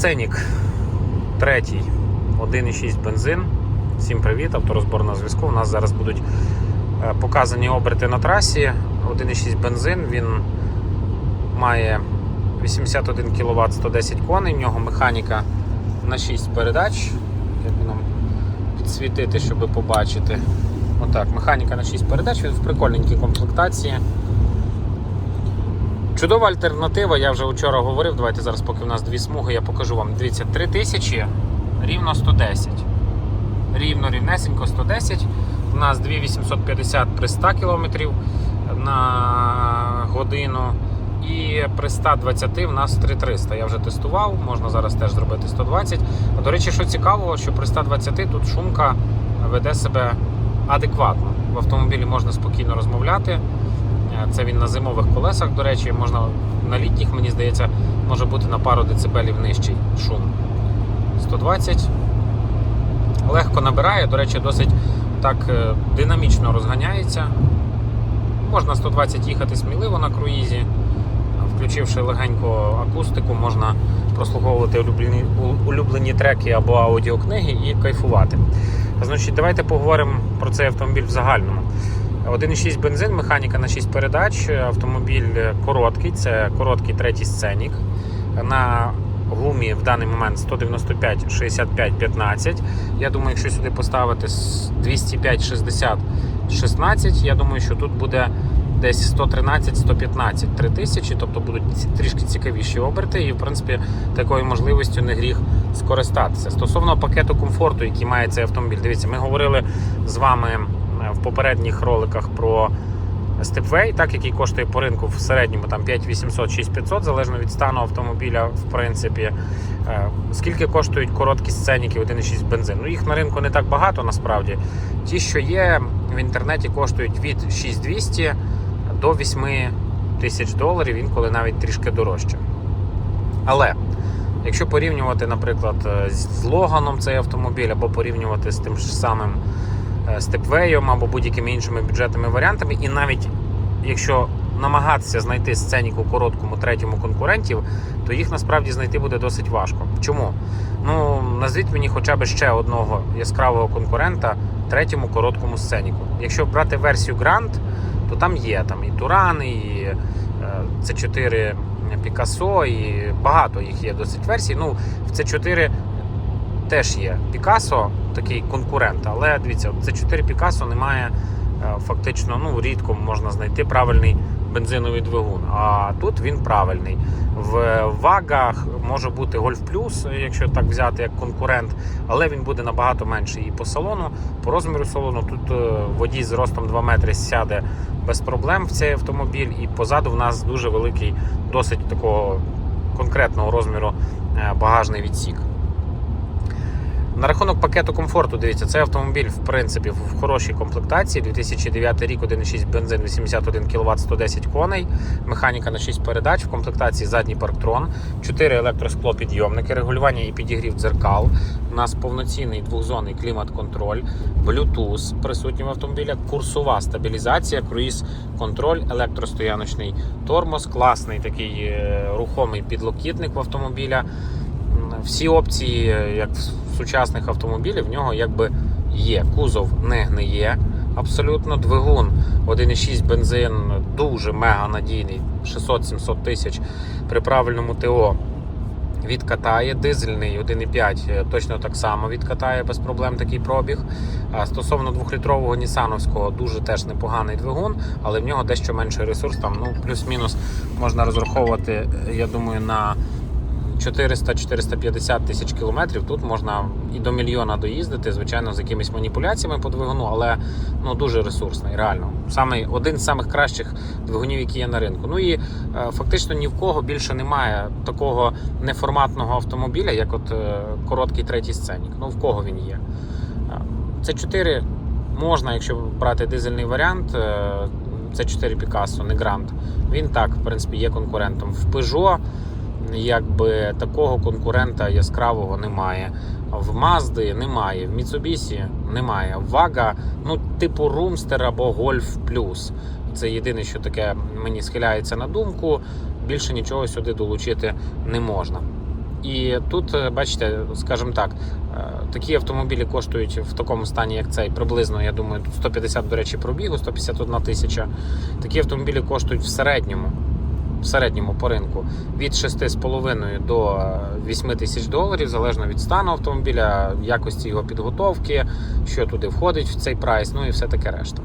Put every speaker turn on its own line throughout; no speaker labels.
Сценік третій, 1,6 бензин. Всім привіт, авторозбор на зв'язку. У нас зараз будуть е, показані оберти на трасі. 1,6 бензин, він має 81 кВт 110 коней, в нього механіка на 6 передач. Як нам підсвітити, щоб побачити. Отак, механіка на 6 передач, він в прикольненькій комплектації. Чудова альтернатива, я вже вчора говорив. Давайте зараз, поки в нас дві смуги, я покажу вам. Дивіться, 3000 рівно 110. Рівно, рівнесенько 110. У нас 2850 при 100 км на годину. І при 120 в нас 3300. Я вже тестував, можна зараз теж зробити 120. А, До речі, що цікаво, що при 120 тут шумка веде себе адекватно. В автомобілі можна спокійно розмовляти. Е, Це він на зимових колесах, до речі, можна на літніх, мені здається, може бути на пару децибелів нижчий шум. 120. Легко набирає, до речі, досить так е, динамічно розганяється. Можна 120 їхати сміливо на круїзі. Включивши легенько акустику, можна прослуховувати улюблені, улюблені треки або аудіокниги і кайфувати. Значить, давайте поговоримо про цей автомобіль в загальному. 1,6 бензин, механіка на 6 передач. Автомобіль короткий, це короткий третій сценік. На гумі в даний момент 195 65 15. Я думаю, якщо сюди поставити 205 60 16, я думаю, що тут буде десь 113 115 3000, тобто будуть трішки цікавіші оберти, і в принципі такою можливістю не гріх скористатися. Стосовно пакету комфорту, який має цей автомобіль, дивіться, ми говорили з вами попередніх роликах про Stepway, так який коштує по ринку в середньому там 5800 6500 залежно від стану автомобіля, в принципі. Е, Скільки коштують короткі сценіки 1,6 бензин? Ну їх на ринку не так багато насправді. Ті, що є в інтернеті, коштують від 6200 до 8 тисяч доларів, інколи навіть трішки дорожче. Але якщо порівнювати, наприклад, е, з Логаном цей автомобіль, або порівнювати з тим ж самим Степвеєм або будь-якими іншими бюджетними варіантами, і навіть якщо намагатися знайти сценіку короткому третьому конкурентів, то їх насправді знайти буде досить важко. Чому? Ну назвіть мені хоча б ще одного яскравого конкурента третьому короткому сценіку. Якщо брати версію Grand, то там є там і Туран, і е, C4 Picasso, і багато їх є досить версій. Ну, в C4 теж є Picasso, такий конкурент, але дивіться, це 4 Picasso немає е, фактично, ну рідко можна знайти правильний бензиновий двигун. А тут він правильний. В вагах може бути Golf Plus, якщо так взяти як конкурент, але він буде набагато менший і по салону, по розміру салону. Тут е, водій з ростом 2 метри сяде без проблем в цей автомобіль, і позаду в нас дуже великий, досить такого конкретного розміру е, багажний відсік. На рахунок пакету комфорту, дивіться, цей автомобіль в принципі в хорошій комплектації. 2009 рік 1,6 бензин, 81 кВт, 110 коней, механіка на 6 передач, в комплектації задній парктрон, 4 електросклопідйомники, регулювання і підігрів дзеркал. У нас повноцінний двохзонний клімат-контроль, Bluetooth присутній в автомобілі, курсова стабілізація, круїз-контроль, електростояночний тормоз, класний такий е, рухомий підлокітник в автомобіля всі опції, як в сучасних автомобілів, в нього якби є. Кузов не гниє. Абсолютно двигун 1,6 бензин дуже мега надійний, 600-700 тисяч при правильному ТО відкатає. Дизельний 1,5 е, точно так само відкатає без проблем такий пробіг. А стосовно двохлітрового Нісановського, дуже теж непоганий двигун, але в нього дещо менший ресурс. Там ну плюс-мінус можна розраховувати, я думаю, на 400-450 тисяч кілометрів. Тут можна і до мільйона доїздити, звичайно, з якимись маніпуляціями по двигуну, але ну дуже ресурсний, реально. Саме один з самих кращих двигунів, які є на ринку. Ну і е, фактично ні в кого більше немає такого неформатного автомобіля, як от е, короткий третій сценік. Ну в кого він є? Це 4 можна, якщо брати дизельний варіант. е, Це 4 Picasso, не Grand. Він так, в принципі, є конкурентом. В Peugeot якби такого конкурента яскравого немає. В Mazda немає, в Mitsubishi немає. В Vaga, ну, типу Roomster або Golf Plus. Це єдине, що таке мені схиляється на думку. Більше нічого сюди долучити не можна. І тут, е, бачите, скажімо так, е, такі автомобілі коштують в такому стані, як цей, приблизно, я думаю, тут 150, до речі, пробігу, 151 тисяча. Такі автомобілі коштують в середньому. В середньому по ринку від 6,5 до е, 8 тисяч доларів, залежно від стану автомобіля, якості його підготовки, що туди входить в цей прайс, ну і все таке решта.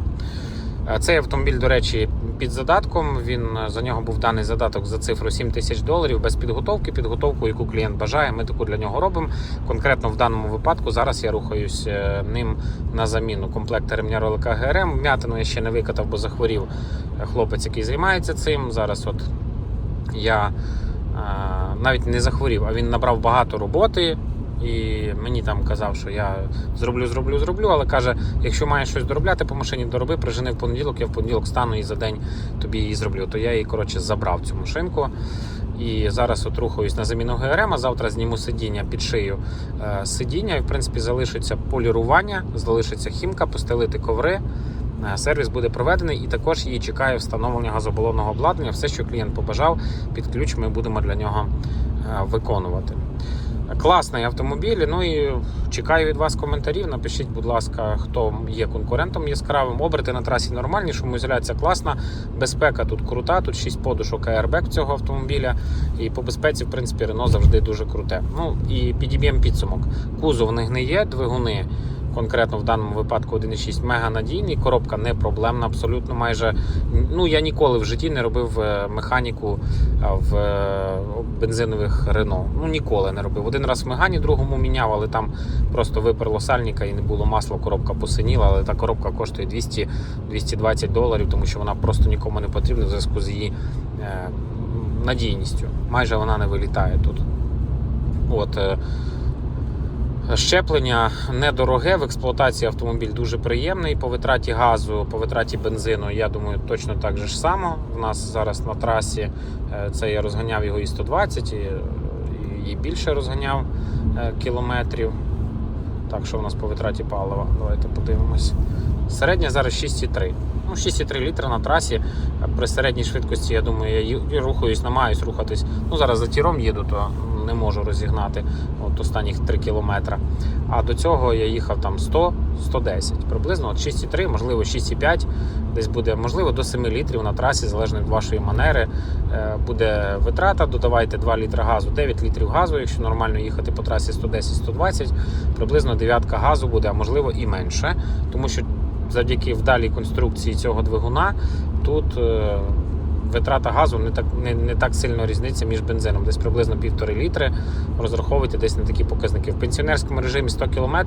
Е, Цей автомобіль, до речі, під задатком. Він е, за нього був даний задаток за цифру 7 тисяч доларів без підготовки. Підготовку, яку клієнт бажає, ми таку для нього робимо. Конкретно в даному випадку зараз я рухаюсь е, ним на заміну комплекта ремня ролика ГРМ. М'ятину я ще не викатав, бо захворів е, хлопець, який займається цим. Зараз от я е, навіть не захворів, а він набрав багато роботи. І мені там казав, що я зроблю, зроблю, зроблю. Але каже, якщо маєш щось доробляти по машині, дороби, прижени в понеділок, я в понеділок стану і за день тобі її зроблю. То я її коротше забрав цю машинку. І зараз от рухаюсь на заміну ГРМ, а завтра зніму сидіння під шию е, сидіння. І в принципі залишиться полірування, залишиться хімка, постелити коври. Е, Сервіс буде проведений і також її чекає встановлення газобалонного обладнання. Все, що клієнт побажав, під ключ ми будемо для нього е, виконувати. Класний автомобіль. Ну і чекаю від вас коментарів. Напишіть, будь ласка, хто є конкурентом яскравим. Оберти на трасі нормальні, шумоізоляція класна, безпека тут крута. Тут 6 подушок аербек цього автомобіля. І по безпеці, в принципі, Рено завжди дуже круте. Ну і підіб'ємо підсумок. Кузов не гниє, двигуни. Конкретно в даному випадку 1.6 мега надійний, коробка не проблемна, абсолютно майже. Ну я ніколи в житті не робив е, механіку е, в е, бензинових Рено. Ну ніколи не робив. Один раз в Мегані другому міняв, але там просто виперло сальника і не було масла, коробка посиніла, але та коробка коштує 200-220 доларів, тому що вона просто нікому не потрібна в зв'язку з її надійністю. Майже вона не вилітає тут. От. Щеплення недороге, в експлуатації автомобіль дуже приємний. По витраті газу, по витраті бензину, я думаю, точно так же ж само. У нас зараз на трасі е, це я розганяв його і 120, і, і більше розганяв е, кілометрів. Так, що у нас по витраті палива? Давайте подивимось. Середня зараз 6,3. Ну, 6,3 літра на трасі. При середній швидкості, я думаю, я рухаюсь, намагаюсь рухатись. Ну, зараз за тіром їду, то не можу розігнати от останніх 3 кілометри. А до цього я їхав там 100-110. Приблизно от 6,3, можливо, 6,5. Десь буде, можливо, до 7 літрів на трасі, залежно від вашої манери. Е, Буде витрата, додавайте 2 літри газу, 9 літрів газу, якщо нормально їхати по трасі 110-120, приблизно дев'ятка газу буде, а можливо і менше. Тому що завдяки вдалій конструкції цього двигуна тут е, витрата газу не так, не, не так сильно різниця між бензином, десь приблизно півтори літри. Розраховуйте десь на такі показники. В пенсіонерському режимі 100 км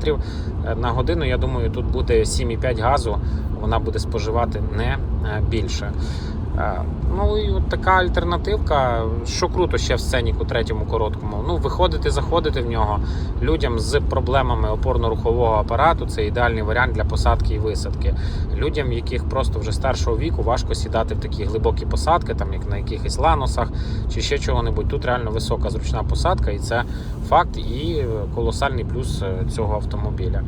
на годину, я думаю, тут буде 7,5 газу, вона буде споживати не е, більше. Е, Ну і от така альтернативка. Що круто ще в сценіку третьому короткому. Ну, виходити, заходити в нього людям з проблемами опорно-рухового апарату це ідеальний варіант для посадки і висадки. Людям, яких просто вже старшого віку важко сідати в такі глибокі посадки, там як на якихось ланосах чи ще чого-небудь. Тут реально висока зручна посадка, і це факт і колосальний плюс е, цього автомобіля.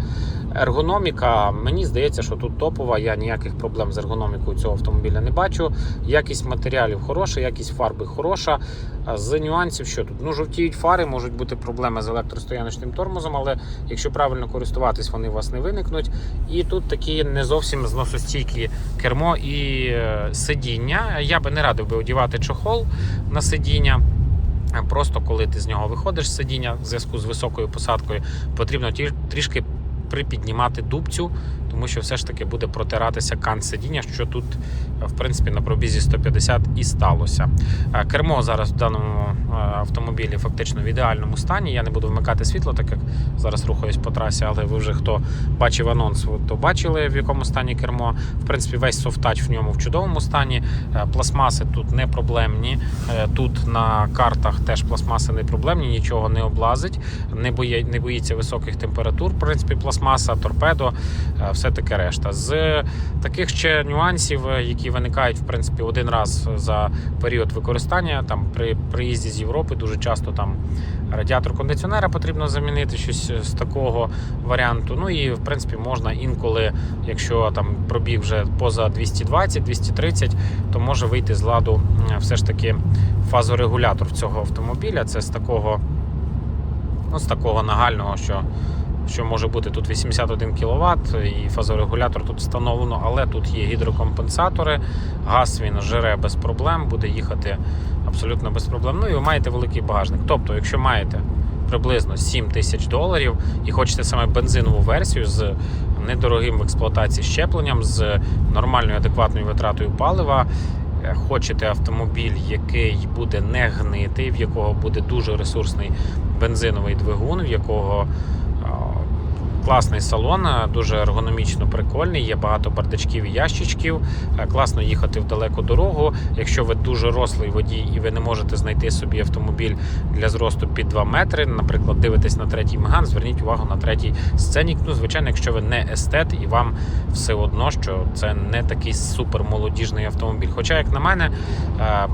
Ергономіка, мені здається, що тут топова. Я ніяких проблем з ергономікою цього автомобіля не бачу. Якість матеріалів хороша, якість фарби хороша. З нюансів, що тут? Ну, жовтіють фари, можуть бути проблеми з електростояночним тормозом, але якщо правильно користуватись, вони у вас не виникнуть. І тут такі не зовсім зносостійкі кермо і е, сидіння. Я би не радив би одівати чохол на сидіння. Просто коли ти з нього виходиш з сидіння в зв'язку з високою посадкою, потрібно трішки припіднімати дубцю, тому що все ж таки буде протиратися кант сидіння, що тут, в принципі, на пробізі 150 і сталося. Е, Кермо зараз в даному е, автомобілі фактично в ідеальному стані. Я не буду вмикати світло, так як зараз рухаюсь по трасі, але ви вже хто бачив анонс, то бачили в якому стані кермо. В принципі, весь софтач в ньому в чудовому стані. Е, Пластмаси тут не проблемні. Тут на картах теж пластмаси не проблемні, нічого не облазить, не, боїться високих температур. В принципі, пластмаса, торпедо, все таке решта. З таких ще нюансів, е, які виникають в принципі один раз за період використання. Там при приїзді з Європи дуже часто там радіатор кондиціонера потрібно замінити щось з такого варіанту. Ну і в принципі можна інколи, якщо там пробіг вже поза 220-230, то може вийти з ладу все ж таки фазорегулятор цього автомобіля. Це з такого Ну, з такого нагального, що, що може бути тут 81 кВт, і фазорегулятор тут встановлено, але тут є гідрокомпенсатори, газ він жере без проблем, буде їхати абсолютно без проблем. Ну і ви маєте великий багажник. Тобто, якщо маєте приблизно 7 тисяч доларів і хочете саме бензинову версію з недорогим в експлуатації щепленням, з нормальною адекватною витратою палива. е, Хочете автомобіль, який буде не гнитий, в якого буде дуже ресурсний бензиновий двигун, в якого класний салон, дуже ергономічно прикольний, є багато бардачків і ящичків. е, Класно їхати в далеку дорогу. Якщо ви дуже рослий водій і ви не можете знайти собі автомобіль для зросту під 2 метри, наприклад, дивитесь на третій Меган, зверніть увагу на третій сценік. Ну, звичайно, якщо ви не естет і вам все одно, що це не такий супермолодіжний автомобіль. Хоча, як на мене, е,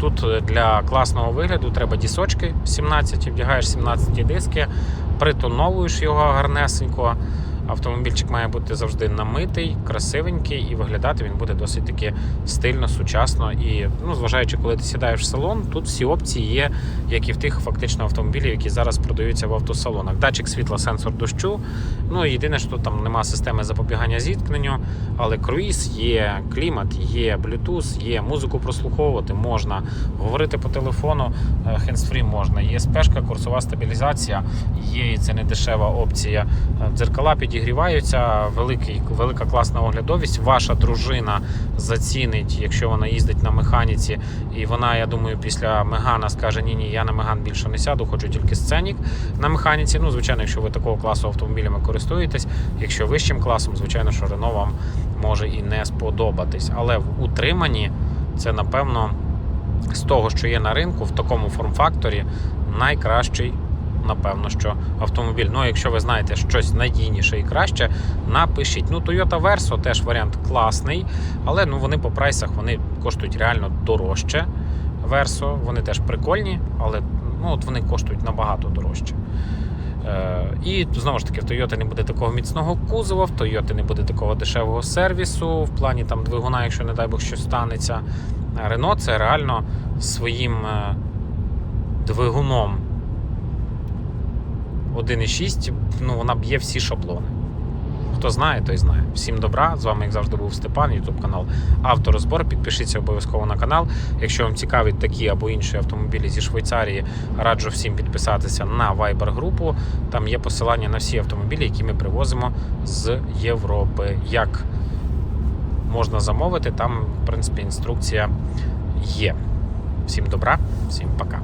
тут для класного вигляду треба дісочки 17, вдягаєш 17 диски, притоновуєш його гарнесенько. Автомобільчик має бути завжди намитий, красивенький, і виглядати він буде досить таки стильно, сучасно. І ну, зважаючи, коли ти сідаєш в салон, тут всі опції є, як і в тих фактично автомобілів, які зараз продаються в автосалонах. Датчик світла, сенсор дощу. Ну єдине, що там нема системи запобігання зіткненню, але круїз є, клімат, є Bluetooth, є музику прослуховувати можна, говорити по телефону, hands-free можна, є спешка, курсова стабілізація, є і це не дешева опція. Е, Дзеркала підігріваються, великий, велика класна оглядовість. Ваша дружина зацінить, якщо вона їздить на механіці, і вона, я думаю, після Мегана скаже: Ні, ні, я на Меган більше не сяду, хочу тільки сценік на механіці. Ну, звичайно, якщо ви такого класу автомобілями користуєтесь, якщо вищим класом, звичайно, що Рено вам може і не сподобатись. Але в утриманні це, напевно, з того, що є на ринку, в такому форм-факторі, найкращий. Напевно, що автомобіль. Ну, якщо ви знаєте щось надійніше і краще, напишіть. Ну, Toyota Verso теж варіант класний, але ну, вони по прайсах вони коштують реально дорожче. Verso, вони теж прикольні, але ну, от вони коштують набагато дорожче. Е, І знову ж таки, в Toyota не буде такого міцного кузова, в Toyota не буде такого дешевого сервісу, в плані там двигуна, якщо не дай Бог щось станеться. Renault це реально своїм е, двигуном 1.6, ну, вона б'є всі шаблони. Хто знає, той знає. Всім добра. З вами, як завжди, був Степан, Ютуб канал Авторозбор. Підпишіться обов'язково на канал. Якщо вам цікаві такі або інші автомобілі зі Швейцарії, раджу всім підписатися на Viber групу. Там є посилання на всі автомобілі, які ми привозимо з Європи. Як можна замовити, там, в принципі, інструкція є. Всім добра, всім пока.